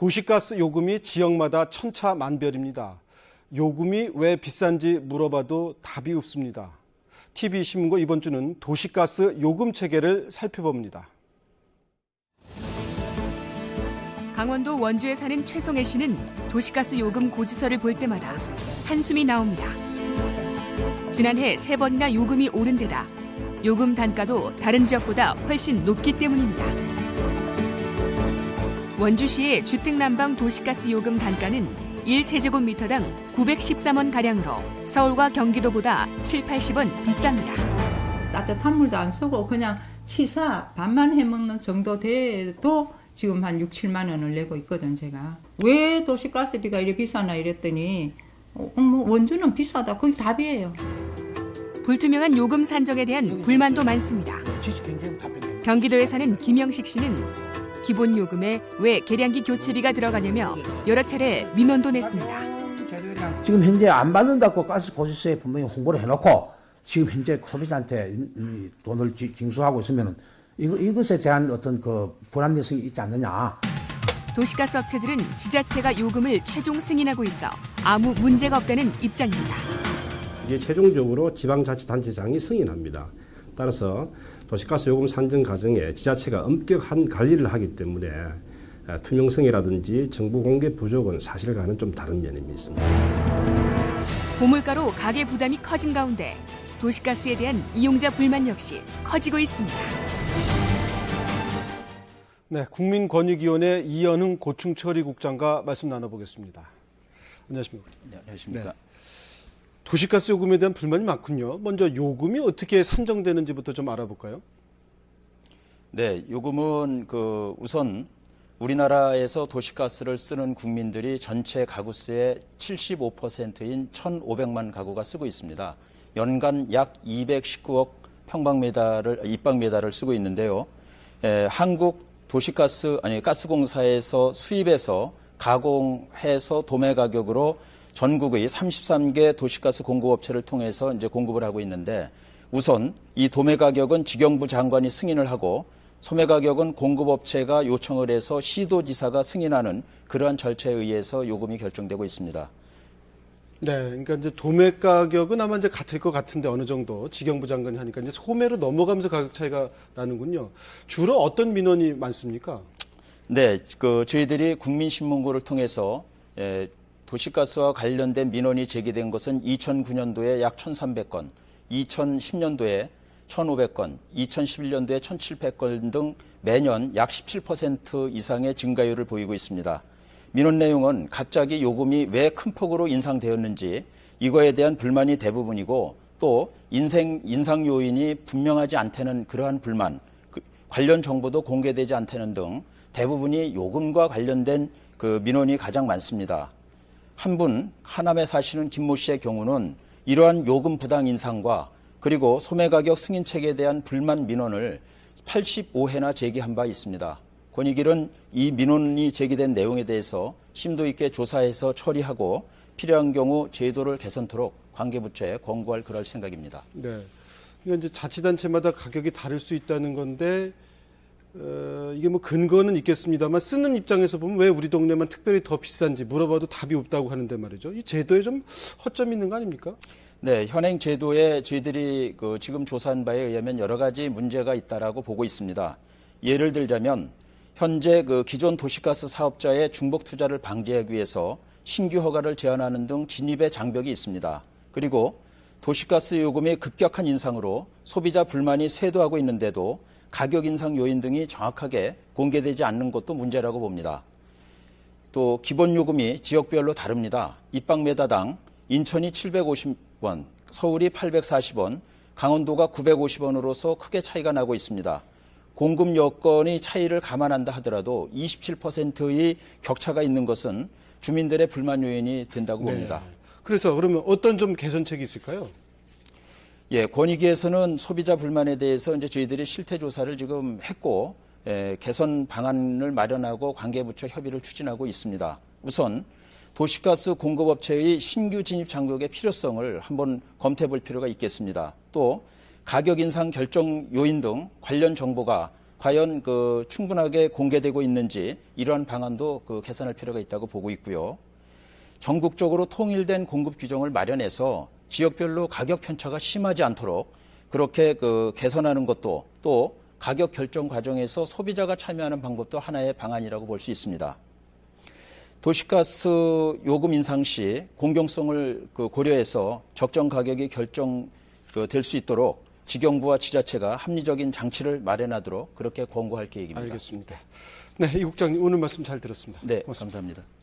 도시가스 요금이 지역마다 천차만별입니다. 요금이 왜 비싼지 물어봐도 답이 없습니다. TV 신문고 이번 주는 도시가스 요금 체계를 살펴봅니다. 강원도 원주에 사는 최송혜 씨는 도시가스 요금 고지서를 볼 때마다 한숨이 나옵니다. 지난해 세 번이나 요금이 오른 데다 요금 단가도 다른 지역보다 훨씬 높기 때문입니다. 원주시의 주택난방 도시가스 요금 단가는 1세제곱미터당 913원 가량으로 서울과 경기도보다 7, 80원 비쌉니다. 따뜻한 물도 안 쓰고 그냥 치사 밥만 해 먹는 정도 돼도 지금 한 6, 7만 원을 내고 있거든 제가. 왜 도시가스비가 이래 비싸나 이랬더니 어, 뭐 원주는 비싸다. 그게 답이에요. 불투명한 요금 산정에 대한 불만도 많습니다. 경기도에 사는 김영식 씨는 기본 요금에 왜 계량기 교체비가 들어가냐며 여러 차례 민원도 냈습니다. 지금 현재 안 받는다고 가스 고지서에 분명히 홍보를 해놓고 지금 현재 소비자한테 돈을 지- 징수하고 있으면은 이거 이것에 대한 어떤 그 불합리성이 있지 않느냐. 도시가스 업체들은 지자체가 요금을 최종 승인하고 있어 아무 문제가 없다는 입장입니다. 이제 최종적으로 지방자치단체장이 승인합니다. 따라서 도시가스 요금 산정 과정에 지자체가 엄격한 관리를 하기 때문에 아, 투명성이라든지 정보 공개 부족은 사실과는 좀 다른 면이 있습니다. 고물가로 가계 부담이 커진 가운데 도시가스에 대한 이용자 불만 역시 커지고 있습니다. 네, 국민권익위원회 이현흥 고충처리국장과 말씀 나눠보겠습니다. 안녕하십니까? 네, 안녕하십니까. 도시가스 요금에 대한 불만이 많군요. 먼저 요금이 어떻게 산정되는지부터 좀 알아볼까요? 네, 요금은 그 우선 우리나라에서 도시가스를 쓰는 국민들이 전체 가구 수의 75%인 1,500만 가구가 쓰고 있습니다. 연간 약 219억 평방미터를 입방미터를 쓰고 있는데요. 에, 한국 도시가스 아니 가스공사에서 수입해서 가공해서 도매 가격으로 전국의 33개 도시가스 공급업체를 통해서 이제 공급을 하고 있는데 우선 이 도매 가격은 직영부 장관이 승인을 하고 소매 가격은 공급업체가 요청을 해서 시도지사가 승인하는 그러한 절차에 의해서 요금이 결정되고 있습니다. 네, 그러니까 이제 도매 가격은 아마 이제 같을 것 같은데 어느 정도 직영부 장관이 하니까 이제 소매로 넘어가면서 가격 차이가 나는군요. 주로 어떤 민원이 많습니까? 네, 그 저희들이 국민신문고를 통해서 에, 도시가스와 관련된 민원이 제기된 것은 2009년도에 약 1,300건, 2010년도에 1,500건, 2011년도에 1,700건 등 매년 약 17% 이상의 증가율을 보이고 있습니다. 민원 내용은 갑자기 요금이 왜 큰 폭으로 인상되었는지 이거에 대한 불만이 대부분이고 또 인생 인상 요인이 분명하지 않다는 그러한 불만, 그 관련 정보도 공개되지 않다는 등 대부분이 요금과 관련된 그 민원이 가장 많습니다. 한 분 하남에 사시는 김모 씨의 경우는 이러한 요금 부당 인상과 그리고 소매 가격 승인책에 대한 불만 민원을 85회나 제기한 바 있습니다. 권익일은 이 민원이 제기된 내용에 대해서 심도 있게 조사해서 처리하고 필요한 경우 제도를 개선토록 관계부처에 권고할 그럴 생각입니다. 네. 그러니까 이제 자치단체마다 가격이 다를 수 있다는 건데 어, 이게 뭐 근거는 있겠습니다만 쓰는 입장에서 보면 왜 우리 동네만 특별히 더 비싼지 물어봐도 답이 없다고 하는데 말이죠. 이 제도에 좀 허점이 있는 거 아닙니까? 네, 현행 제도에 저희들이 그 지금 조사한 바에 의하면 여러 가지 문제가 있다라고 보고 있습니다. 예를 들자면 현재 그 기존 도시가스 사업자의 중복 투자를 방지하기 위해서 신규 허가를 제한하는 등 진입의 장벽이 있습니다. 그리고 도시가스 요금의 급격한 인상으로 소비자 불만이 쇄도하고 있는데도 가격 인상 요인 등이 정확하게 공개되지 않는 것도 문제라고 봅니다. 또 기본 요금이 지역별로 다릅니다. 입방메다당 인천이 750원, 서울이 840원, 강원도가 950원으로서 크게 차이가 나고 있습니다. 공급 여건의 차이를 감안한다 하더라도 27%의 격차가 있는 것은 주민들의 불만 요인이 된다고 봅니다. 그래서 그러면 어떤 좀 개선책이 있을까요? 예, 권익위에서는 소비자 불만에 대해서 이제 저희들이 실태 조사를 지금 했고 예, 개선 방안을 마련하고 관계부처 협의를 추진하고 있습니다. 우선 도시가스 공급업체의 신규 진입 장벽의 필요성을 한번 검토해 볼 필요가 있겠습니다. 또 가격 인상 결정 요인 등 관련 정보가 과연 그 충분하게 공개되고 있는지 이러한 방안도 그 개선할 필요가 있다고 보고 있고요. 전국적으로 통일된 공급 규정을 마련해서 지역별로 가격 편차가 심하지 않도록 그렇게 그 개선하는 것도 또 가격 결정 과정에서 소비자가 참여하는 방법도 하나의 방안이라고 볼 수 있습니다. 도시가스 요금 인상 시 공정성을 그 고려해서 적정 가격이 결정 그될수 있도록 지경부와 지자체가 합리적인 장치를 마련하도록 그렇게 권고할 계획입니다. 알겠습니다. 네, 이 국장님 오늘 말씀 잘 들었습니다. 네, 고맙습니다. 감사합니다.